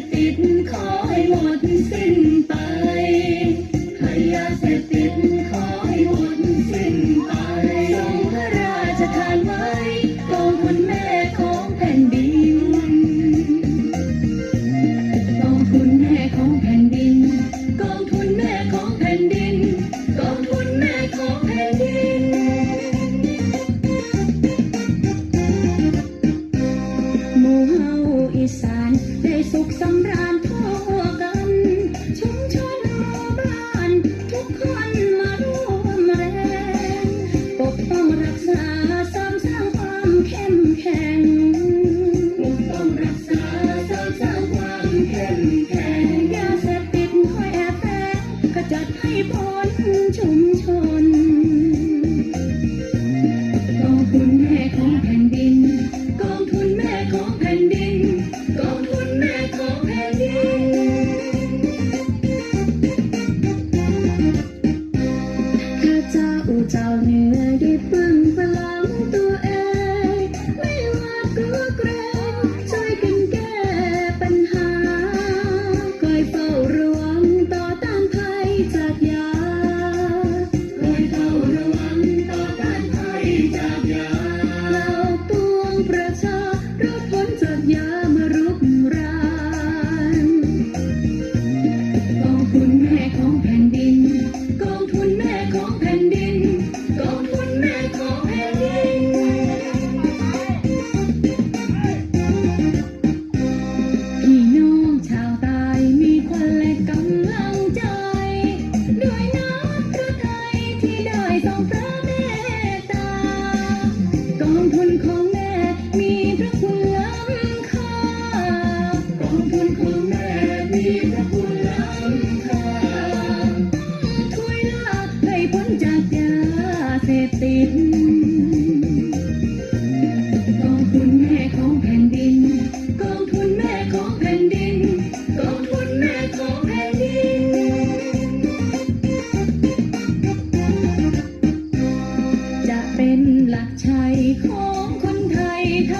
พติด พี่น้องชาวใต้มีขวัญและกำลังใจ ด้วยน้ำพระทยที่ได้ทรงพระ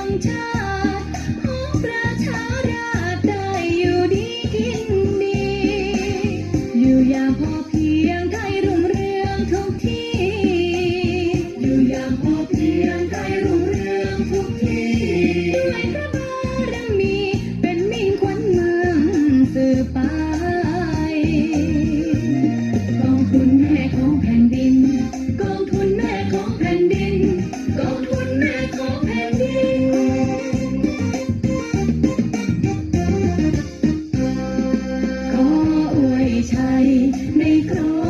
long time. ใช้ในครัว